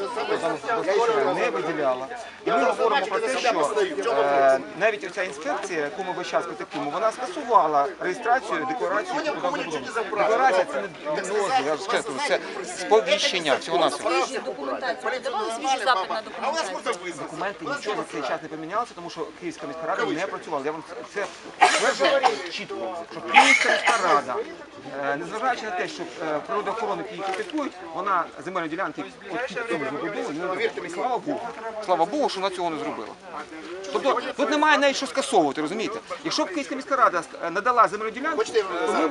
is a не виділяла. І ми говоримо про те, що е, навіть оця інспекція, яку ми весь час критикуємо, вона скасувала реєстрацію декларацію. Декларація це не не дозвіл, я вже кажу, це сповіщення всього нас. Свіжі документацію. Ви давали свіжий запит на документацію? Документи нічого за цей час не помінялося, тому що Київська міська рада не працювала. Я вам це стверджую чітко, що Київська міська рада, е, незважаючи на те, що е, природоохоронники її критикують, вона земельні ділянки от під цьому забудову не робила. І слава Богу. Слава Богу, що вона цього не зробила. Тобто тут немає навіть що скасовувати, розумієте? Якщо б Київська міська рада е, надала земельну ділянку, то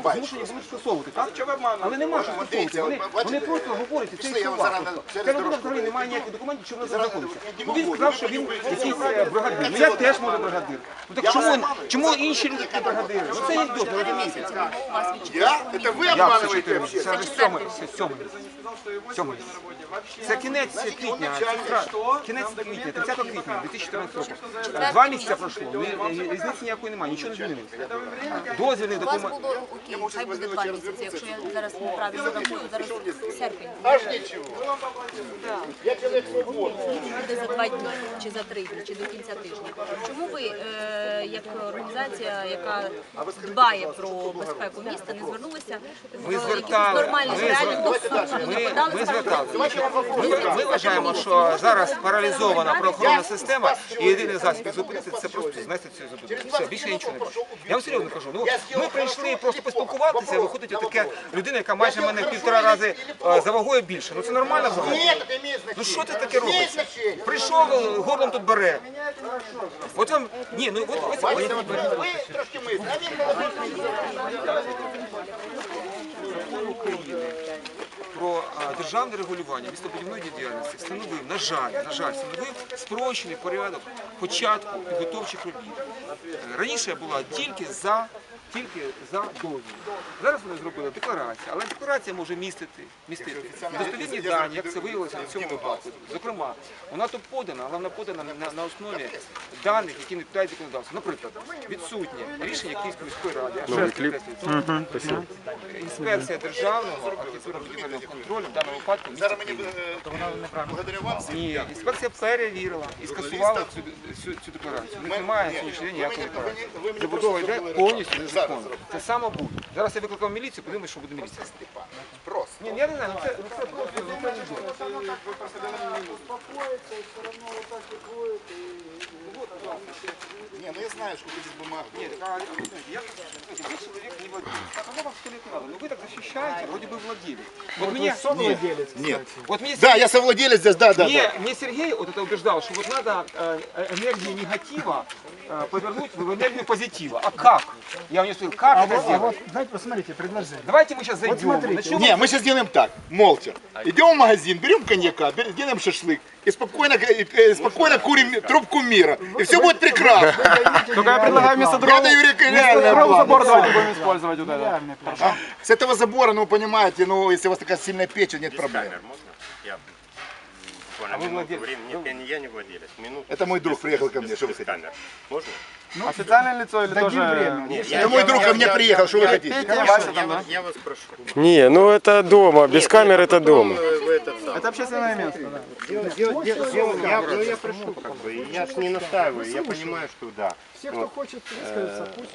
ми змушені були скасовувати, так? Але нема що скасовувати. Вони, вони просто говорять, і це і слова. просто. Ця людина взагалі немає ніяких документів, що вона там знаходиться. Ну він сказав, що він якийсь е, бригадир. Ну я теж може бригадир. Ну так чому, чому інші люди такі бригадири? Ну це анекдот, ви розумієте? Я? Это вы Я все обманываете чотири вообще? місяці. Це вже сьомий, це сьомий. Сьомий. Це кінець квітня, кінець квітня, 30 квітня 2014 року. Два місяці пройшло, різниці ніякої немає, нічого не змінилося. Дозвільних У вас було окей, хай буде два місяці. Якщо я зараз неправильно рахую, зараз серпень. Аж нічого. Я человек свободный. Буде за два дні, чи за три дні, чи до кінця тижня. Чому ви, як організація, яка дбає про безпеку міста, не звернулися в якихось звертали, нормальних ми реальних Не подали ми зверталися. Ми, вважаємо, що зараз паралізована правоохоронна система і єдиний засіб зупинити це просто знести цю забудову. Все, більше я нічого не бачу. Я вам серйозно кажу. Ну ми прийшли просто поспілкуватися. Виходить отаке людина, яка майже мене в півтора рази е, за вагою більше. Ну це нормально взагалі? Ну що це таке значение. Прийшов, е, горлом тут бере. От вам ні, ну от ось Вы трошки про а, державне регулювання містобудівної діяльності встановив, на жаль, на жаль, встановив спрощений порядок початку підготовчих робіт. Е, Раніше була тільки за тільки за дозвіл. Зараз вони зробили декларацію, але декларація може містити, містити достовірні дані, як це виявилося на цьому випадку. Зокрема, вона тут подана, але вона подана на, на основі даних, які не відповідають законодавству. Наприклад, відсутнє рішення Київської міської ради. Я ще раз підкреслюю, Інспекція державного архітектурно-будівельного контролю даному випадку Зараз мені е, благодаря вам. Ні, інспекція перевірила і скасувала цю, цю, цю декларацію. Них немає на сьогоднішній день ніякої декларації. Забудова йде повністю незаконно. Це саме буде. Зараз я викликав міліцію, подивимось, що буде міліція. Просто. Ні, я не знаю, ну це, ну це просто ну, це. Не, ну я знаю, сколько здесь бумаг. Ні, так, а, знаєте, я, знаєте, ви чоловік не владелец. А кого вам сто лет не надо? Ну вы так защищаете, вроде бы владелец. Вот мне, Нет. вот мне Да, я совладелец здесь, да, да, Мне, да. мне Сергей вот это убеждал, что вот надо э, энергию негатива э, повернуть в энергию позитива. А как? Я у него спросил, как это А сделать? вот, знаете, посмотрите, предложение. Давайте мы сейчас зайдем. смотрите, начнем- Не, мы сейчас делаем так, молча. Идем в магазин, берем коньяка, бер- делаем шашлык и спокойно, э, спокойно курим трубку мира. И все будет прекрасно. Только я предлагаю вместо дров, Я даю рек- реальное дров план. забор давайте будем использовать вот это. Реальный. А, С этого забора, ну, понимаете, ну, если у вас такая сильная печь, нет проблем. Камер можно? Я буквально А вы минуту владелец? времени. Нет, я не, я не владелец. Минуту. Это мой друг приехал ко мне, что вы Без хотите? камер. Можно? Официальное лицо или тоже... время. Нет, Это мой друг ко мне приехал, что вы хотите? Петя, Вася Я, там, да? я вас прошу. Не, ну это дома, без камер это дома. Э. Это общественное место, да. Дел- дел- дел- я, ну, я прошу, как бы, я ж не настаиваю, я понимаю, что да. Все, кто хочет высказаться, пусть.